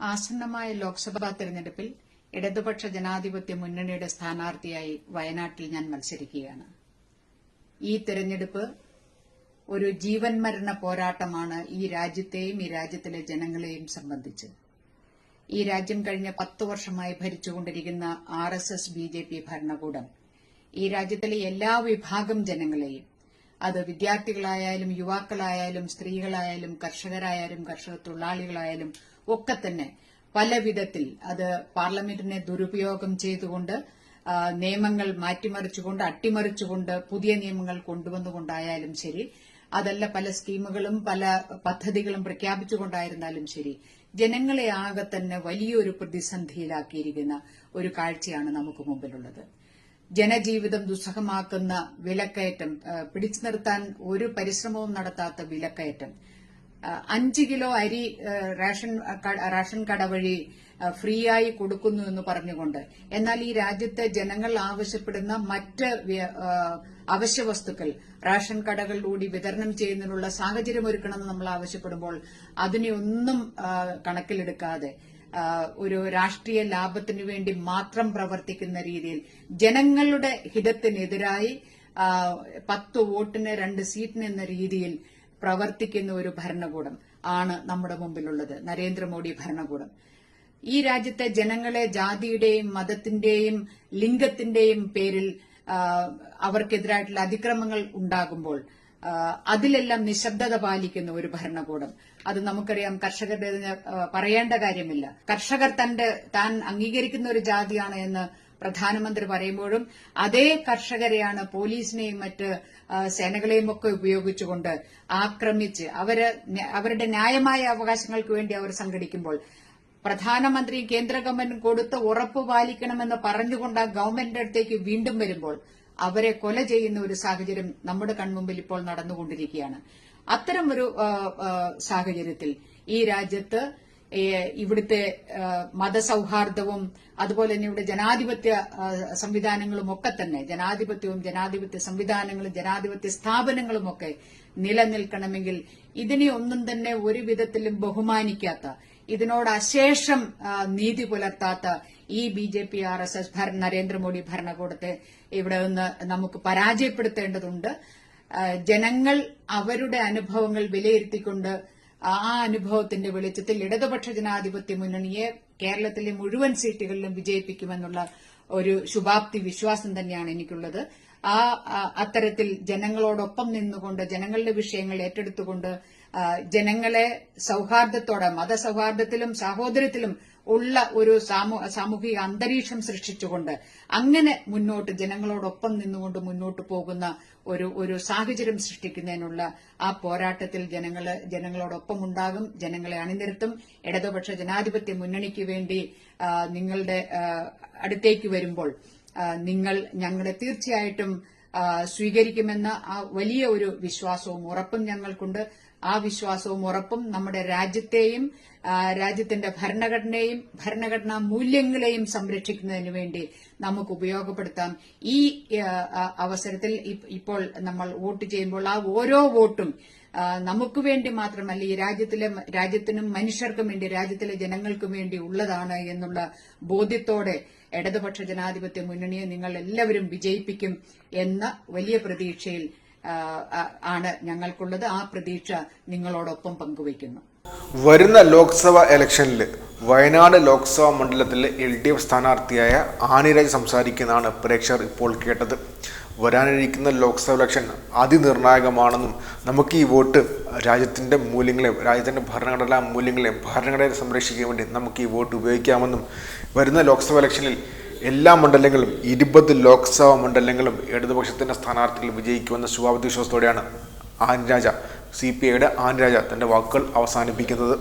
ആസന്നമായ ലോക്സഭാ തെരഞ്ഞെടുപ്പിൽ ഇടതുപക്ഷ ജനാധിപത്യ മുന്നണിയുടെ സ്ഥാനാർത്ഥിയായി വയനാട്ടിൽ ഞാൻ മത്സരിക്കുകയാണ്. ഈ തെരഞ്ഞെടുപ്പ് ഒരു ജീവൻ മരണ പോരാട്ടമാണ് ഈ രാജ്യത്തെയും ഈ രാജ്യത്തിലെ ജനങ്ങളെയും സംബന്ധിച്ച്. ഈ രാജ്യം കഴിഞ്ഞ പത്ത് വർഷമായി ഭരിച്ചുകൊണ്ടിരിക്കുന്ന R S S B J P ഭരണകൂടം ഈ രാജ്യത്തിലെ എല്ലാ വിഭാഗം ജനങ്ങളെയും അത് വിദ്യാർത്ഥികളായാലും യുവാക്കളായാലും സ്ത്രീകളായാലും കർഷകരായാലും കർഷക തൊഴിലാളികളായാലും ഒക്കെ തന്നെ പല വിധത്തിൽ അത് പാർലമെന്റിനെ ദുരുപയോഗം ചെയ്തുകൊണ്ട് നിയമങ്ങൾ മാറ്റിമറിച്ചുകൊണ്ട് അട്ടിമറിച്ചുകൊണ്ട് പുതിയ നിയമങ്ങൾ കൊണ്ടുവന്നുകൊണ്ടായാലും ശരി അതല്ല പല സ്കീമുകളും പല പദ്ധതികളും പ്രഖ്യാപിച്ചുകൊണ്ടായിരുന്നാലും ശരി ജനങ്ങളെ ആകെ തന്നെ വലിയൊരു പ്രതിസന്ധിയിലാക്കിയിരിക്കുന്ന ഒരു കാഴ്ചയാണ് നമുക്ക് മുമ്പിലുള്ളത്. ജനജീവിതം ദുസ്സഹമാക്കുന്ന വിലക്കയറ്റം പിടിച്ചു നിർത്താൻ ഒരു പരിശ്രമവും നടത്താത്ത വിലക്കയറ്റം അഞ്ച് കിലോ അരി റേഷൻ റേഷൻ കട വഴി ഫ്രീ ആയി കൊടുക്കുന്നു എന്ന് പറഞ്ഞുകൊണ്ട്. എന്നാൽ ഈ രാജ്യത്തെ ജനങ്ങൾ ആവശ്യപ്പെടുന്ന മറ്റ് അവശ്യ വസ്തുക്കൾ റേഷൻ കടകളിലൂടെ വിതരണം ചെയ്യുന്നതിനുള്ള സാഹചര്യം ഒരുക്കണമെന്ന് നമ്മൾ ആവശ്യപ്പെടുമ്പോൾ അതിനെ ഒന്നും കണക്കിലെടുക്കാതെ ഒരു രാഷ്ട്രീയ ലാഭത്തിനു വേണ്ടി മാത്രം പ്രവർത്തിക്കുന്ന രീതിയിൽ ജനങ്ങളുടെ ഹിതത്തിനെതിരായി പത്ത് വോട്ടിന് രണ്ട് സീറ്റിന് എന്ന രീതിയിൽ പ്രവർത്തിക്കുന്ന ഒരു ഭരണകൂടം ആണ് നമ്മുടെ മുമ്പിലുള്ളത്. നരേന്ദ്രമോദി ഭരണകൂടം. ഈ രാജ്യത്തെ ജനങ്ങളെ ജാതിയുടെയും മതത്തിന്റെയും ലിംഗത്തിന്റെയും പേരിൽ അവർക്കെതിരായിട്ടുള്ള അതിക്രമങ്ങൾ ഉണ്ടാകുമ്പോൾ അതിലെല്ലാം നിശബ്ദത പാലിക്കുന്ന ഒരു ഭരണകൂടം. അത് നമുക്കറിയാം കർഷകരുടെ പറയേണ്ട കാര്യമില്ല. കർഷകർ തന്റെ താൻ അംഗീകരിക്കുന്ന ഒരു ജാതിയാണ് എന്ന് പ്രധാനമന്ത്രി പറയുമ്പോഴും അതേ കർഷകരെയാണ് പോലീസിനെയും മറ്റ് സേനകളെയും ഒക്കെ ഉപയോഗിച്ചുകൊണ്ട് ആക്രമിച്ച് അവർ അവരുടെ ന്യായമായ അവകാശങ്ങൾക്ക് വേണ്ടി അവർ സംഘടിക്കുമ്പോൾ പ്രധാനമന്ത്രി കേന്ദ്ര ഗവൺമെന്റ് കൊടുത്ത ഉറപ്പ് പാലിക്കണമെന്ന് പറഞ്ഞുകൊണ്ട് ആ ഗവൺമെന്റിന്റെ അടുത്തേക്ക് വീണ്ടും വരുമ്പോൾ അവരെ കൊല ചെയ്യുന്ന ഒരു സാഹചര്യം നമ്മുടെ കൺമുമ്പിൽ ഇപ്പോൾ നടന്നുകൊണ്ടിരിക്കുകയാണ്. അത്തരം ഒരു സാഹചര്യത്തിൽ ഈ രാജ്യത്ത് ഇവിടുത്തെ മതസൌഹാർദ്ദവും അതുപോലെ തന്നെ ഇവിടെ ജനാധിപത്യ സംവിധാനങ്ങളും ഒക്കെ തന്നെ ജനാധിപത്യവും ജനാധിപത്യ സംവിധാനങ്ങളും ജനാധിപത്യ സ്ഥാപനങ്ങളും ഒക്കെ നിലനിൽക്കണമെങ്കിൽ ഇതിനെ ഒന്നും തന്നെ ഒരു വിധത്തിലും ബഹുമാനിക്കാത്ത ഇതിനോട് അശേഷം നീതി പുലർത്താത്ത ഈ B J P R S S Narendra Modi ഭരണകൂടത്തെ ഇവിടെ നിന്ന് നമുക്ക് പരാജയപ്പെടുത്തേണ്ടതുണ്ട്. ജനങ്ങൾ അവരുടെ അനുഭവങ്ങൾ വിലയിരുത്തിക്കൊണ്ട് ആ അനുഭവത്തിന്റെ വെളിച്ചത്തിൽ ഇടതുപക്ഷ ജനാധിപത്യ മുന്നണിയെ കേരളത്തിലെ മുഴുവൻ സീറ്റുകളിലും വിജയിപ്പിക്കുമെന്നുള്ള ഒരു ശുഭാപ്തി വിശ്വാസം തന്നെയാണ് എനിക്കുള്ളത്. ആ അത്തരത്തിൽ ജനങ്ങളോടൊപ്പം നിന്നുകൊണ്ട് ജനങ്ങളുടെ വിഷയങ്ങൾ ഏറ്റെടുത്തുകൊണ്ട് ജനങ്ങളെ സൌഹാർദ്ദത്തോടെ മതസൌഹാർദ്ദത്തിലും സാഹോദര്യത്തിലും ഉള്ള ഒരു സാമൂ- സാമൂഹിക അന്തരീക്ഷം സൃഷ്ടിച്ചുകൊണ്ട് അങ്ങനെ മുന്നോട്ട് ജനങ്ങളോടൊപ്പം നിന്നുകൊണ്ട് മുന്നോട്ട് പോകുന്ന ഒരു ഒരു സാഹചര്യം സൃഷ്ടിക്കുന്നതിനുള്ള ആ പോരാട്ടത്തിൽ ജനങ്ങൾ ജനങ്ങളോടൊപ്പം ഉണ്ടാകും ജനങ്ങളെ അണിനിരത്തും. ഇടതുപക്ഷ ജനാധിപത്യ മുന്നണിക്ക് വേണ്ടി നിങ്ങളുടെ അടുത്തേക്ക് വരുമ്പോൾ നിങ്ങൾ ഞങ്ങളെ തീർച്ചയായിട്ടും സ്വീകരിക്കുമെന്ന ആ വലിയ ഒരു വിശ്വാസവും ഉറപ്പും ഞങ്ങൾക്കുണ്ട്. ആ വിശ്വാസവും ഉറപ്പും നമ്മുടെ രാജ്യത്തെയും രാജ്യത്തിന്റെ ഭരണഘടനയും ഭരണഘടനാ മൂല്യങ്ങളെയും സംരക്ഷിക്കുന്നതിന് വേണ്ടി നമുക്ക് ഉപയോഗപ്പെടുത്താം. ഈ അവസരത്തിൽ ഇപ്പോൾ നമ്മൾ വോട്ട് ചെയ്യുമ്പോൾ ആ ഓരോ വോട്ടും നമുക്ക് വേണ്ടി മാത്രമല്ല ഈ രാജ്യത്തിലെ രാജ്യത്തിനും മനുഷ്യർക്കും വേണ്ടി രാജ്യത്തിലെ ജനങ്ങൾക്കും വേണ്ടി ഉള്ളതാണ് എന്നുള്ള ബോധ്യത്തോടെ ഇടതുപക്ഷ ജനാധിപത്യ മുന്നണിയെ നിങ്ങൾ എല്ലാവരും വിജയിപ്പിക്കും എന്ന വലിയ പ്രതീക്ഷയിൽ ആണ് ഞങ്ങൾക്കുള്ളത്. ആ പ്രതീക്ഷ നിങ്ങളോടൊപ്പം പങ്കുവയ്ക്കുന്നു. വരുന്ന ലോക്സഭാ ഇലക്ഷനിൽ വയനാട് ലോക്സഭാ മണ്ഡലത്തിലെ എൽ ഡി എഫ് സ്ഥാനാർത്ഥിയായ ആനിരാജ് സംസാരിക്കുന്നതാണ് പ്രേക്ഷകർ ഇപ്പോൾ കേട്ടത്. വരാനിരിക്കുന്ന ലോക്സഭ ഇലക്ഷൻ അതിനിർണായകമാണെന്നും നമുക്ക് ഈ വോട്ട് രാജ്യത്തിന്റെ മൂല്യങ്ങളെ രാജ്യത്തിന്റെ ഭരണഘടനാ മൂല്യങ്ങളെയും ഭരണഘടനയെ സംരക്ഷിക്കാൻ വേണ്ടി നമുക്ക് ഈ വോട്ട് ഉപയോഗിക്കാമെന്നും വരുന്ന ലോക്സഭ ഇലക്ഷനിൽ എല്ലാ മണ്ഡലങ്ങളും ഇരുപത് ലോക്സഭാ മണ്ഡലങ്ങളും ഇടതുപക്ഷത്തിന്റെ സ്ഥാനാർത്ഥികൾ വിജയിക്കുമെന്ന ശുഭാപ്തി വിശ്വാസത്തോടെയാണ് ആൻരാജ സി പി ഐയുടെ ആൻരാജ തന്റെ വാക്കുകൾ അവസാനിപ്പിക്കുന്നത്.